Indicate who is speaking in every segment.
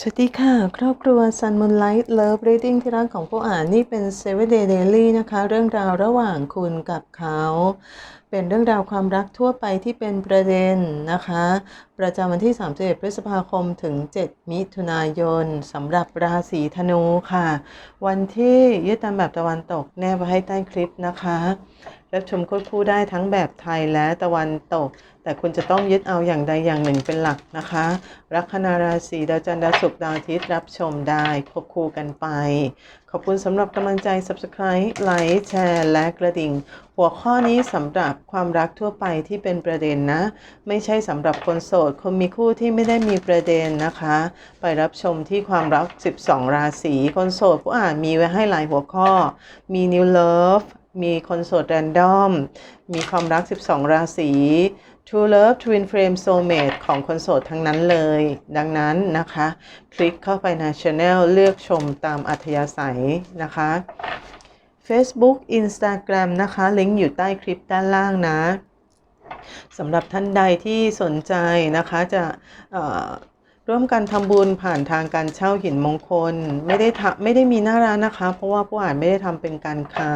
Speaker 1: สวัสดีค่ะ ครอบครัว Sun Moonlight Love Reading ที่รักของผู้อ่านนี่เป็น Seven Day Daily นะคะ เรื่องราวระหว่างคุณกับเขา เป็นเรื่องราวความรักทั่วไปที่เป็นประเด็นนะคะ ประจำวันที่ 31 พฤษภาคมถึง 7 มิถุนายนสำหรับราศีธนูค่ะ วันที่ยึดตามแบบตะวันตกแนบไว้ให้ใต้คลิปนะคะ รับชมควบคู่ได้ทั้งแบบไทยและตะวันตก แต่คุณจะต้องยึดเอาอย่างใดอย่างหนึ่งเป็นหลักนะคะ ลัคนาราศีดาวจันทร์ดาวศุกร์ดาวอาทิตย์รับชมได้ควบคู่กันไป ขอบคุณสำหรับกำลังใจ Subscribe ไลค์แชร์และกระดิ่ง หัวข้อนี้สำหรับความรักทั่วไปที่เป็นประเด็นนะ ไม่ใช่สำหรับคนโสดคนมีคู่ที่ไม่ได้มีประเด็นนะคะ ไปรับชมที่ความรัก 12 ราศีคนโสดผู้อ่านมีไว้ให้หลายหัวข้อ มี New Love มีคนโสดแรนดอม มีความรัก 12 ราศี True Love Twin Flame Soulmate ของคนโสดทั้งนั้นเลย ดังนั้นนะคะ คลิกเข้าไปใน Channel เลือกชมตามอัธยาศัยนะคะ Facebook Instagram นะคะ ลิงก์อยู่ใต้คลิปด้านล่างนะสำหรับท่านใดที่สนใจนะคะจะ ร่วมกันทำบุญผ่านทางการเช่าหินมงคล ไม่ได้ทำไม่ได้มีหน้าร้านนะคะ เพราะว่าผู้อ่านไม่ได้ทำเป็นการค้า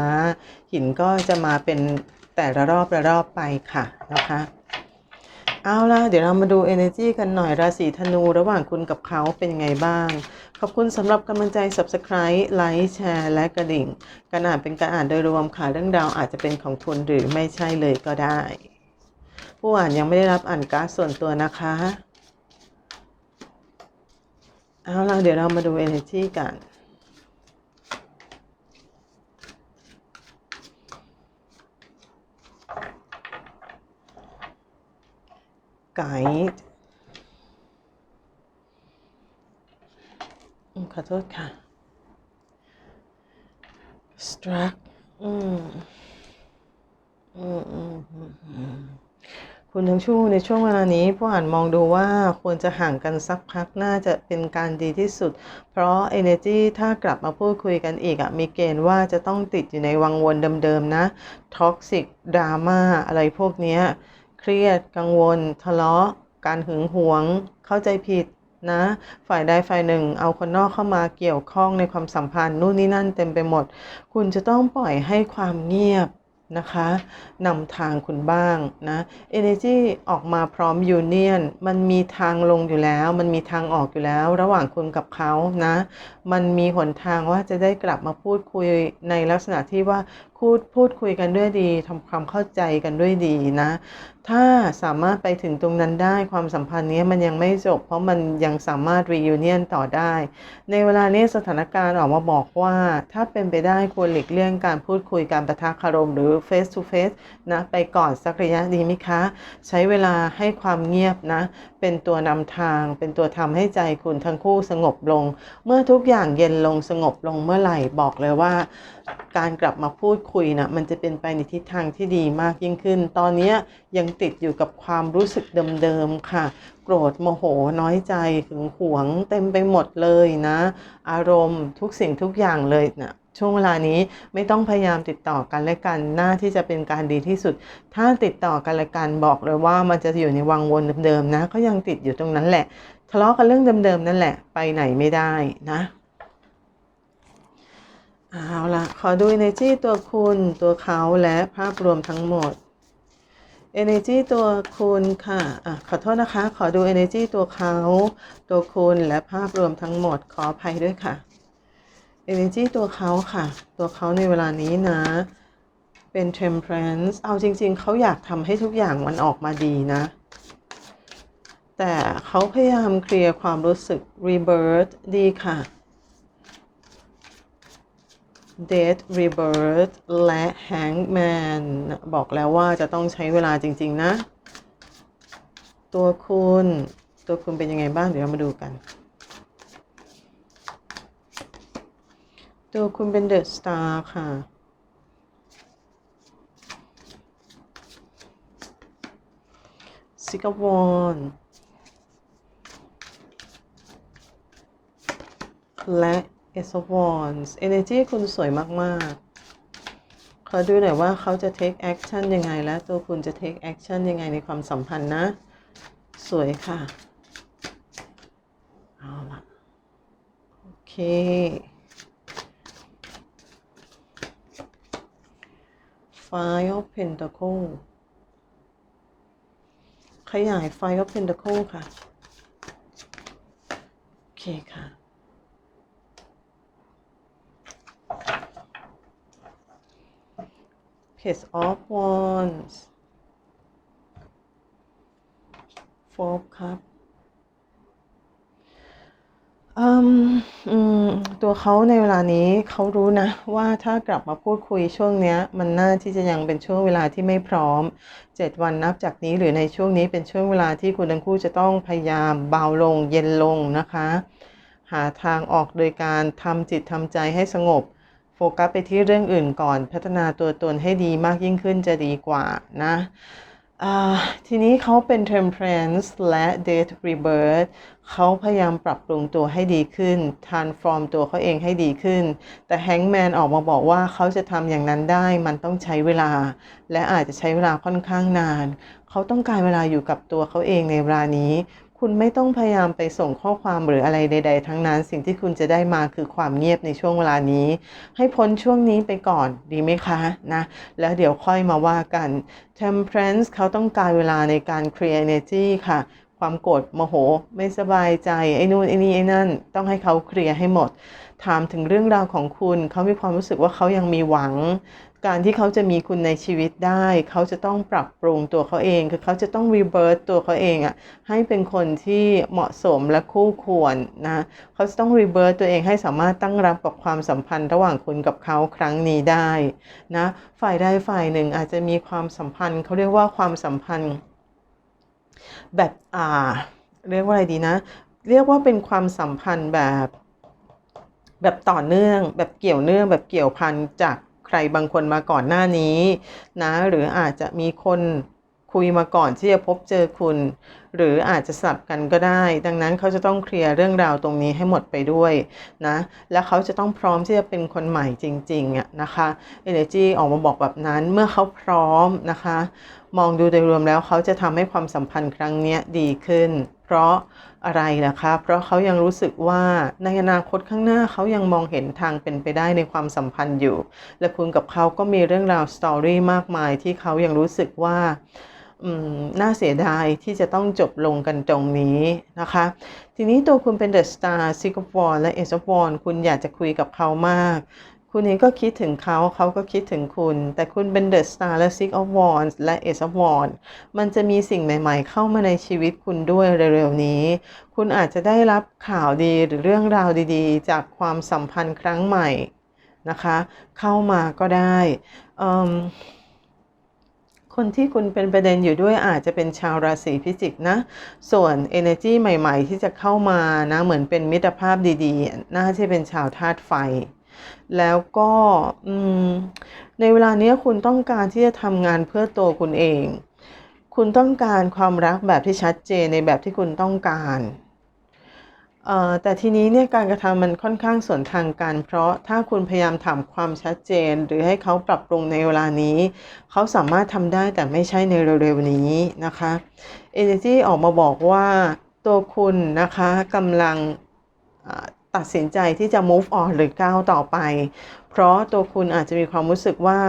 Speaker 1: หินก็จะมาเป็นแต่ละรอบละรอบไปค่ะนะคะเอาล่ะเดี๋ยวเรามาดู energy กันหน่อยราศีธนู ระหว่างคุณกับเขาเป็นยังไงบ้าง ขอบคุณสำหรับกำลังใจ subscribe ไลค์แชร์และกระดิ่ง การอ่านเป็นการอ่านโดยรวมค่ะเรื่องราวอาจจะเป็นของคุณหรือไม่ใช่เลยก็ได้ ผู้อ่านยังไม่ได้รับอ่านการ์ดส่วนตัวนะคะ เอาล่ะเดี๋ยวเรามาดู energy กันไกด์ขอโทษค่ะ struck อืมอืมอืม คุณทั้งชู่ในช่วงเวลานี้ผู้อ่านมองดูว่าควรจะห่างกันสักพักน่าจะเป็นการดีที่สุด เพราะ energy ถ้ากลับมาพูดคุยกันอีกอะมีเกณฑ์ว่าจะต้องติดอยู่ในวังวนเดิมๆนะ toxic drama อะไรพวกนี้เครียดกังวล ทะเลาะ การหึงหวง เข้าใจผิดนะ ฝ่ายใดฝ่ายหนึ่ง เอาคนนอกเข้ามาเกี่ยวข้องในความสัมพันธ์นู่นนี่นั่นเต็มไปหมด คุณจะต้องปล่อยให้ความเงียบ นะคะนำทางคุณบ้างนะ Energy ออกมาพร้อม Union มันมีทางลงอยู่แล้ว มันมีทางออกอยู่แล้ว ระหว่างคุณกับเขานะ มันมีหนทางว่าจะได้กลับมาพูดคุยในลักษณะที่ว่า พูดพูดคุยกันด้วยดีทำความเข้าใจกันด้วยดีนะ ถ้าสามารถไปถึงตรงนั้นได้ความสัมพันธ์นี้มันยังไม่จบ เพราะมันยังสามารถ reunion ต่อได้ ในเวลานี้สถานการณ์ออกมาบอกว่า ถ้าเป็นไปได้ควรหลีกเลี่ยงการพูดคุยการประทะคารมหรือ face to face นะไปก่อนสักระยะดีไหมคะ ใช้เวลาให้ความเงียบนะ เป็นตัวนำทาง เป็นตัวทำให้ใจคุณทั้งคู่สงบลง เมื่อทุกอย่างเย็นลงสงบลงเมื่อไหร่บอกเลยว่า การกลับมาพูดคุยนะมันจะเป็นไปในทิศทางที่ดีมากยิ่งขึ้น ตอนนี้ยังติดอยู่กับความรู้สึกเดิมๆค่ะ โกรธโมโหน้อยใจหึงหวงเต็มไปหมดเลยนะ อารมณ์ทุกสิ่งทุกอย่างเลยนะช่วงเวลานี้ไม่ต้องพยายามติดต่อกันและกันหน้าที่จะเป็นการดีที่สุด ถ้าติดต่อกันและกันบอกเลยว่ามันจะอยู่ในวังวนเดิมๆนะ ก็ยังติดอยู่ตรงนั้นแหละ ทะเลาะกันเรื่องเดิมๆนั่นแหละไปไหนไม่ได้นะ เอาละขอดู energy ตัวคุณตัวเขาและภาพรวมทั้งหมด energy ตัวคุณค่ะอะขอโทษนะคะ ขอดู energy ตัวเขา ตัวคุณและภาพรวมทั้งหมดขออภัยด้วยค่ะ energy ตัวเขาค่ะ ตัวเขาในเวลานี้นะ เป็น temperance เอาจริง ๆ เขาอยากทำให้ทุกอย่างมันออกมาดีนะ แต่เขาพยายามเคลียร์ความรู้สึก rebirth ดีค่ะ Death Rebirth และ Hangman บอกแล้วว่าจะต้องใช้เวลาจริง ๆ นะ ตัวคุณ ตัวคุณเป็นยังไงบ้าง เดี๋ยวเรามาดูกัน ตัวคุณเป็น The Star ค่ะ Six of Wands และ Ace of Wands Energy คุณสวยมากๆ ขอดูหน่อยว่าเขาจะ take action ยังไงและตัวคุณจะ take action ยังไงในความสัมพันธ์นะ สวยค่ะ เอาละ Five of Pentacle ขยาย Five of Pentacle ค่ะ โอเคค่ะ Page of Wands Four of Cups อืมอืมตัวเขาในเวลานี้เขารู้นะว่าถ้ากลับมาพูดคุยช่วงนี้มันน่าที่จะยังเป็นช่วงเวลาที่ไม่พร้อม 7 วันนับจากนี้หรือในช่วงนี้เป็นช่วงเวลาที่คุณทั้งคู่จะต้องพยายามเบาลงเย็นลงนะคะ หาทางออกโดยการทำจิตทำใจให้สงบ ฟกัสไปที่เรื่องอื่นก่อน พัฒนาตัวตนให้ดีมากยิ่งขึ้นจะดีกว่านะทีนี้เขาเป็น temperance และ date rebirth เขาพยายามปรับปรุงตัวให้ดีขึ้น transform ตัวเขาเองให้ดีขึ้น แต่ hangman ออกมาบอกว่าเขาจะทำอย่างนั้นได้ มันต้องใช้เวลา และอาจจะใช้เวลาค่อนข้างนาน เขาต้องการเวลาอยู่กับตัวเขาเองในเวลานี้ คุณไม่ต้องพยายามไปส่งข้อความหรืออะไรใด ๆ ทั้งนั้น สิ่งที่คุณจะได้มาคือความเงียบในช่วงเวลานี้ ให้พ้นช่วงนี้ไปก่อนดีไหมคะนะแล้วเดี๋ยวค่อยมาว่ากัน temperance เขาต้องการเวลาในการ create energy ค่ะ ความโกรธโมโห ไม่สบายใจไอ้นู่นไอ้นี่ไอ้นั่น ต้องให้เขาเคลียร์ให้หมด ถามถึงเรื่องราวของคุณ เขามีความรู้สึกว่าเขายังมีหวัง การที่เขาจะมีคุณในชีวิตได้ เขาจะต้องปรับปรุงตัวเขาเอง คือเขาจะต้อง rebirth ตัวเขาเองอะให้เป็นคนที่เหมาะสมและคู่ควรนะเขาจะต้อง rebirth ตัวเองให้สามารถตั้งรับกับความสัมพันธ์ระหว่างคุณกับเขาครั้งนี้ได้นะฝ่ายใดฝ่ายหนึ่งอาจจะมีความสัมพันธ์เขาเรียกว่าความสัมพันธ์ แบบอ่า เรียกว่าอะไรดีนะ เรียกว่าเป็นความสัมพันธ์แบบ แบบต่อเนื่อง แบบเกี่ยวเนื่อง แบบเกี่ยวพันจากใครบางคนมาก่อนหน้านี้นะ หรืออาจจะมีคนคุยมาก่อนที่จะพบเจอคุณ หรืออาจจะสลับกันก็ได้ ดังนั้นเขาจะต้องเคลียร์เรื่องราวตรงนี้ให้หมดไปด้วยนะและเขาจะต้องพร้อมที่จะเป็นคนใหม่จริงๆอะนะคะ Energy ออกมาบอกแบบนั้นเมื่อเขาพร้อมนะคะ มองดูโดยรวมแล้วเขาจะทำให้ความสัมพันธ์ครั้งนี้ดีขึ้น เพราะอะไรนะคะ เพราะเขายังรู้สึกว่าในอนาคตข้างหน้าเขายังมองเห็นทางเป็นไปได้ในความสัมพันธ์อยู่ และคุณกับเขาก็มีเรื่องราวสตอรี่มากมายที่เขายังรู้สึกว่า น่าเสียดายที่จะต้องจบลงกันตรงนี้นะคะ ทีนี้ตัวคุณเป็นเดอะสตาร์ซิกวอนและเอซวอนคุณอยากจะคุยกับเขามาก คุณเองก็คิดถึงเขาเขาก็คิดถึงคุณ แต่คุณเป็นเดอะสตาร์และซิกออฟวอนและเอซวอนมันจะมีสิ่งใหม่ ๆ เข้ามาในชีวิตคุณด้วยเร็วๆนี้ คุณอาจจะได้รับข่าวดีหรือเรื่องราวดีๆ จากความสัมพันธ์ครั้งใหม่นะคะ เข้ามาก็ได้ คนที่คุณเป็นประเด็นอยู่ด้วยอาจจะเป็นชาวราศีพิจิกนะ ส่วน energy ใหม่ ๆ ที่จะเข้ามานะ เหมือนเป็นมิตรภาพดีๆ น่าจะเป็นชาวธาตุไฟ แล้วก็ในเวลานี้คุณต้องการที่จะทำงานเพื่อตัวคุณเอง คุณต้องการความรักแบบที่ชัดเจนในแบบที่คุณต้องการ แต่ทีนี้เนี่ยการกระทำมันค่อนข้างส่วนทางกัน เพราะถ้าคุณพยายามถามความชัดเจน หรือให้เขาปรับปรุงในเวลานี้ เขาสามารถทำได้แต่ไม่ใช่ในเร็วๆนี้นะคะ Energy ออกมาบอกว่าตัวคุณนะคะกำลังตัดสินใจที่จะ move on หรือก้าวต่อไป เพราะตัวคุณอาจจะมีความรู้สึกว่า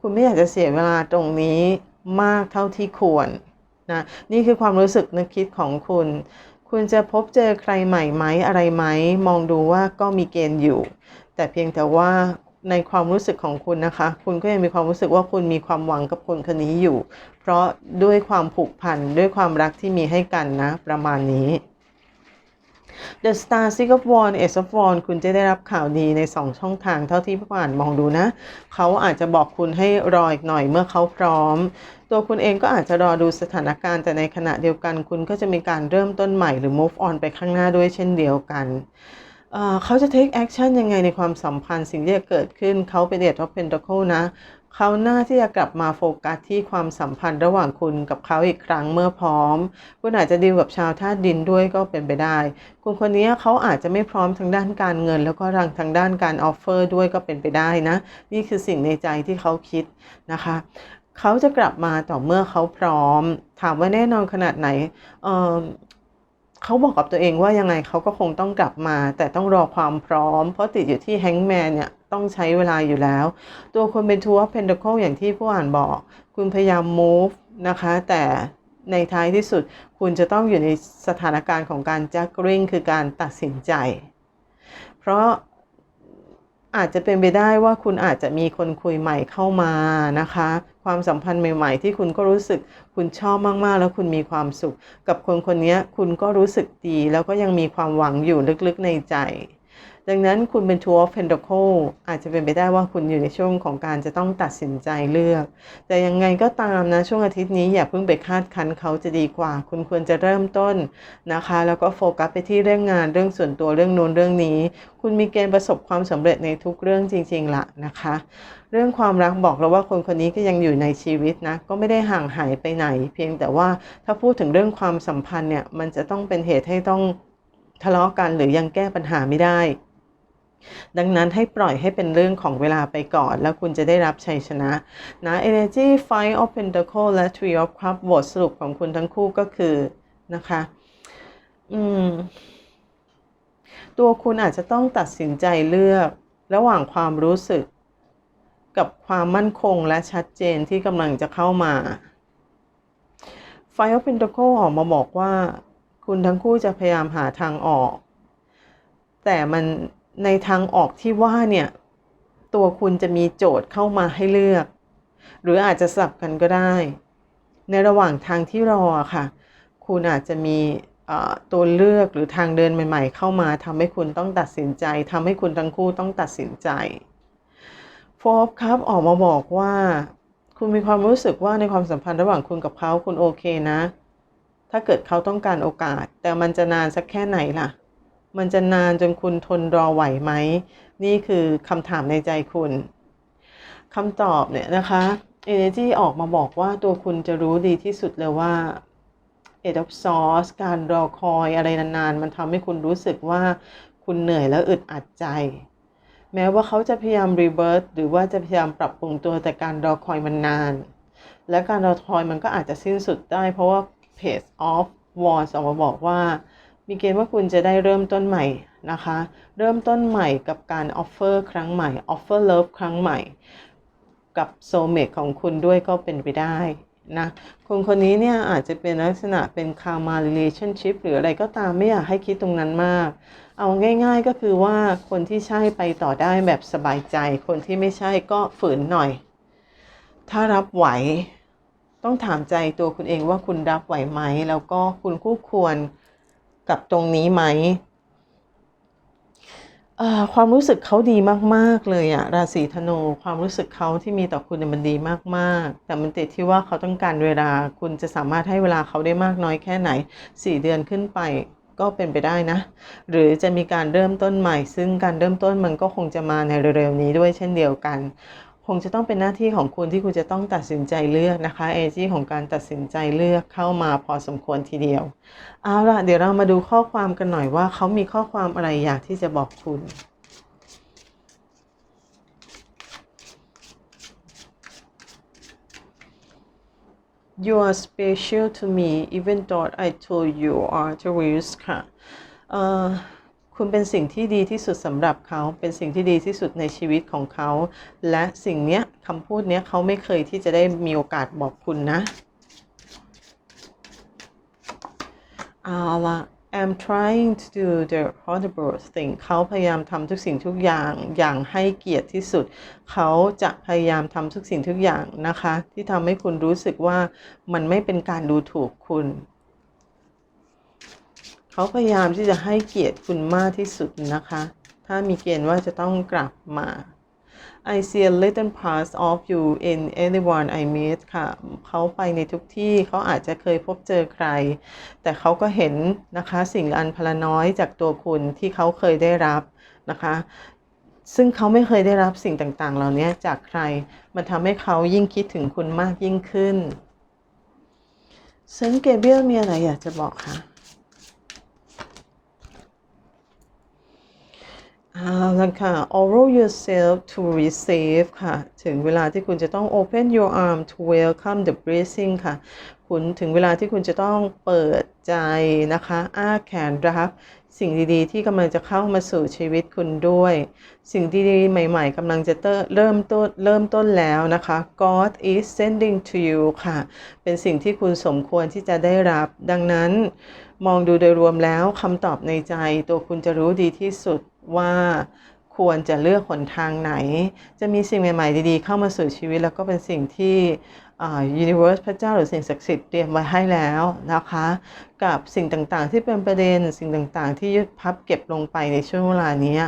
Speaker 1: คุณไม่อยากจะเสียเวลาตรงนี้มากเท่าที่ควรนะนี่คือความรู้สึกนึกคิดของคุณ คุณจะพบเจอใครใหม่ไหมอะไรไหม มองดูว่าก็มีเกณฑ์อยู่ แต่เพียงแต่ว่าในความรู้สึกของคุณนะคะ คุณก็ยังมีความรู้สึกว่าคุณมีความหวังกับคนคนนี้อยู่ เพราะด้วยความผูกพันด้วยความรักที่มีให้กันนะ ประมาณนี้ The Star Six of Wands Ace of w a n คุณจะได้รับข่าวดีใน 2 ช่องทางเท่าที่ผู้อ่านมองดูนะ เขาอาจจะบอกคุณให้รออีกหน่อยเมื่อเขาพร้อม ตัวคุณเองก็อาจจะรอดูสถานการณ์แต่ในขณะเดียวกัน คุณก็จะมีการเริ่มต้นใหม่หรือ move on ไปข้างหน้าด้วยเช่นเดียวกันเขาจะ take action ยังไงในความสัมพันธ์สิ่งที่จะเกิดขึ้นเขาเป็นเดท of pentacle นะ เขาหน้าที่จะกลับมาโฟกัสที่ความสัมพันธ์ระหว่างคุณกับเขาอีกครั้งเมื่อพร้อม คุณอาจจะดีลกับชาวธาตุดินด้วยก็เป็นไปได้ คุณคนนี้เขาอาจจะไม่พร้อมทางด้านการเงิน แล้วก็รังทางด้านการออฟเฟอร์ด้วยก็เป็นไปได้นะ นี่คือสิ่งในใจที่เขาคิดนะคะเขาจะกลับมาต่อเมื่อเขาพร้อม ถามว่าแน่นอนขนาดไหนเขาบอกกับตัวเองว่ายังไงเขาก็คงต้องกลับมา แต่ต้องรอความพร้อม เพราะติดอยู่ที่แฮงแมนเนี่ย ต้องใช้เวลาอยู่แล้ว ตัวคนเป็นทัวร์เพนด c คอย่างที่ผู้อ่านบอก คุณพยายาม move นะคะ แต่ในท้ายที่สุดคุณจะต้องอยู่ในสถานการณ์ของการจักริงคือการตัดสินใจ เพราะอาจจะเป็นไปได้ว่าคุณอาจจะมีคนคุยใหม่เข้ามานะคะ ความสัมพันธ์ใหม่ ๆ ที่คุณก็รู้สึกคุณชอบมากๆ แล้วคุณมีความสุข กับคนคนนี้คุณก็รู้สึกดีแล้วก็ยังมีความหวังอยู่ลึกๆในใจ ดังนั้นคุณเป็น Two of Pentacles อาจจะเป็นไปได้ว่าคุณอยู่ในช่วงของการจะต้องตัดสินใจเลือก แต่ยังไงก็ตามนะช่วงอาทิตย์นี้อย่าเพิ่งไปคาดคันเขาจะดีกว่า คุณควรจะเริ่มต้นนะคะ แล้วก็โฟกัสไปที่เรื่องงานเรื่องส่วนตัวเรื่องโน้นเรื่องนี้ คุณมีเกณฑ์ประสบความสำเร็จในทุกเรื่องจริง ๆละนะคะ เรื่องความรักบอกเราว่าคนคนนี้ก็ยังอยู่ในชีวิตนะก็ไม่ได้ห่างหายไปไหน เพียงแต่ว่าถ้าพูดถึงเรื่องความสัมพันธ์เนี่ยมันจะต้องเป็นเหตุให้ต้อง ทะเลาะกันหรือยังแก้ปัญหาไม่ได้ ดังนั้นให้ปล่อยให้เป็นเรื่องของเวลาไปก่อน แล้วคุณจะได้รับชัยชนะนะ Energy Five of Pentacle และ Three of Cups บทสรุปของคุณทั้งคู่ก็คือนะคะ อืม ตัวคุณอาจจะต้องตัดสินใจเลือกระหว่างความรู้สึก กับความมั่นคงและชัดเจนที่กำลังจะเข้ามา Five of Pentacle ออกมาบอกว่า คุณทั้งคู่จะพยายามหาทางออก แต่มันในทางออกที่ว่าเนี่ย ตัวคุณจะมีโจทย์เข้ามาให้เลือก หรืออาจจะสลับกันก็ได้ ในระหว่างทางที่รอค่ะ คุณอาจจะมีตัวเลือกหรือทางเดินใหม่ ๆ เข้ามาทำให้คุณต้องตัดสินใจทำให้คุณทั้งคู่ต้องตัดสินใจโฟร์ครับออกมาบอกว่า คุณมีความรู้สึกว่าในความสัมพันธ์ระหว่างคุณกับเขาคุณโอเคนะ ถ้าเกิดเขาต้องการโอกาส แต่มันจะนานสักแค่ไหนล่ะ มันจะนานจนคุณทนรอไหวไหม นี่คือคำถามในใจคุณคำตอบเนี่ยนะคะ Energy ออกมาบอกว่าตัวคุณจะรู้ดีที่สุดเลยว่า e d of s o u r c e การรอคอยอะไรนานๆ มันทำให้คุณรู้สึกว่าคุณเหนื่อยและอึดอัดใจ แม้ว่าเขาจะพยายามรีเวิร์สหรือว่าจะพยายามปรับปรุงตัวแต่การรอคอยมันนาน และการรอคอยมันก็อาจจะสิ้นสุดได้ เพราะว่า Page of Wands ออกมาบอกว่า มีเกณฑ์ว่าคุณจะได้เริ่มต้นใหม่นะคะ เริ่มต้นใหม่กับการออฟเฟอร์ครั้งใหม่ออฟเฟอร์เลิฟครั้งใหม่ กับโซเมตของคุณด้วยก็เป็นไปได้นะคนคนนี้เนี่ยอาจจะเป็นลักษณะเป็นคามา relationship หรืออะไรก็ตามไม่อยากให้คิดตรงนั้นมาก เอาง่ายๆก็คือว่าคนที่ใช่ไปต่อได้แบบสบายใจ คนที่ไม่ใช่ก็ฝืนหน่อย ถ้ารับไหว ต้องถามใจตัวคุณเองว่าคุณรับไหวไหม แล้วก็คุณคู่ควรกับตรงนี้ไหมความรู้สึกเขาดีมาก ๆ เลยอะราศีธนูความรู้สึกเขาที่มีต่อคุณเนี่ยมันดีมากๆ แต่มันติดที่ว่าเขาต้องการเวลาคุณจะสามารถให้เวลาเขาได้มากน้อยแค่ไหน 4 เดือนขึ้นไปก็เป็นไปได้นะ หรือจะมีการเริ่มต้นใหม่ ซึ่งการเริ่มต้นมันก็คงจะมาในเร็วๆนี้ด้วยเช่นเดียวกัน งจะต้องเป็นหน้าที่ของคุณที่คุณจะต้องตัดสินใจเลือกนะคะเอจีของการตัดสินใจเลือกเข้ามาพอสมควรทีเดียว เอาล่ะ เดี๋ยวเรามาดูข้อความกันหน่อยว่าเขามีข้อความอะไรอยากที่จะบอกคุณ You are special to me even though I told you are the risk ค่ะ คุณเป็นสิ่งที่ดีที่สุดสำหรับเขา เป็นสิ่งที่ดีที่สุดในชีวิตของเขา และสิ่งเนี้ยคำพูดเนี้ยเขาไม่เคยที่จะได้มีโอกาสบอกคุณนะเอาละ I'm trying to do the horrible thing เขาพยายามทำทุกสิ่งทุกอย่างอย่างให้เกียรติที่สุด เขาจะพยายามทำทุกสิ่งทุกอย่างนะคะ ที่ทำให้คุณรู้สึกว่ามันไม่เป็นการดูถูกคุณ เขาพยายามที่จะให้เกียรติคุณมากที่สุดนะคะ ถ้ามีเกณฑ์ว่าจะต้องกลับมา I see a little part of you in anyone I meet ค่ะ เขาไปในทุกที่เขาอาจจะเคยพบเจอใคร แต่เขาก็เห็นนะคะสิ่งอันพลน้อยจากตัวคุณที่เขาเคยได้รับนะคะ ซึ่งเขาไม่เคยได้รับสิ่งต่างๆ เหล่านี้จากใคร มันทำให้เขายิ่งคิดถึงคุณมากยิ่งขึ้นเซนเกเบียลมีอะไรอยากจะบอกคะ เอาละค่ะ all yourself to receive ค่ะ ถึงเวลาที่คุณจะต้อง open your arm to welcome the blessing ค่ะ คุณถึงเวลาที่คุณจะต้องเปิดใจนะคะ อ้าแขนรับ สิ่งดีๆ ที่กำลังจะเข้ามาสู่ชีวิตคุณด้วย สิ่งดีๆ ใหม่ๆกำลังจะเริ่มต้นเริ่มต้นแล้วนะคะ God is sending to you ค่ะ เป็นสิ่งที่คุณสมควรที่จะได้รับ ดังนั้น มองดูโดยรวมแล้วคำตอบในใจ ตัวคุณจะรู้ดีที่สุดว่าควรจะเลือกหนทางไหน จะมีสิ่งใหม่ ๆ ดีๆ เข้ามาสู่ชีวิต แล้วก็เป็นสิ่งที่ยูนิเวอร์สพระเจ้าหรือสิ่งศักดิ์สิทธิ์เตรียมไว้ให้แล้วนะคะ กับสิ่งต่างๆ ที่เป็นประเด็นสิ่งต่างๆ ที่ยึดพับเก็บลงไปในช่วงเวลานี้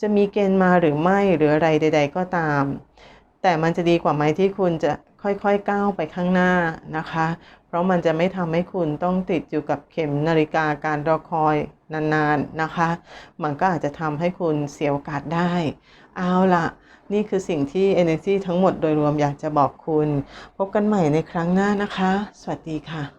Speaker 1: จะมีเกณฑ์มาหรือไม่หรืออะไรใด ๆ ก็ตาม แต่มันจะดีกว่าไหมที่คุณจะ ค่อยๆก้าวไปข้างหน้านะคะ เพราะมันจะไม่ทำให้คุณต้องติดอยู่กับเข็มนาฬิกาการรอคอยนานๆนะคะ มันก็อาจจะทำให้คุณเสียโอกาสได้ เอาล่ะนี่คือสิ่งที่ Energy ทั้งหมดโดยรวมอยากจะบอกคุณ พบกันใหม่ในครั้งหน้านะคะ สวัสดีค่ะ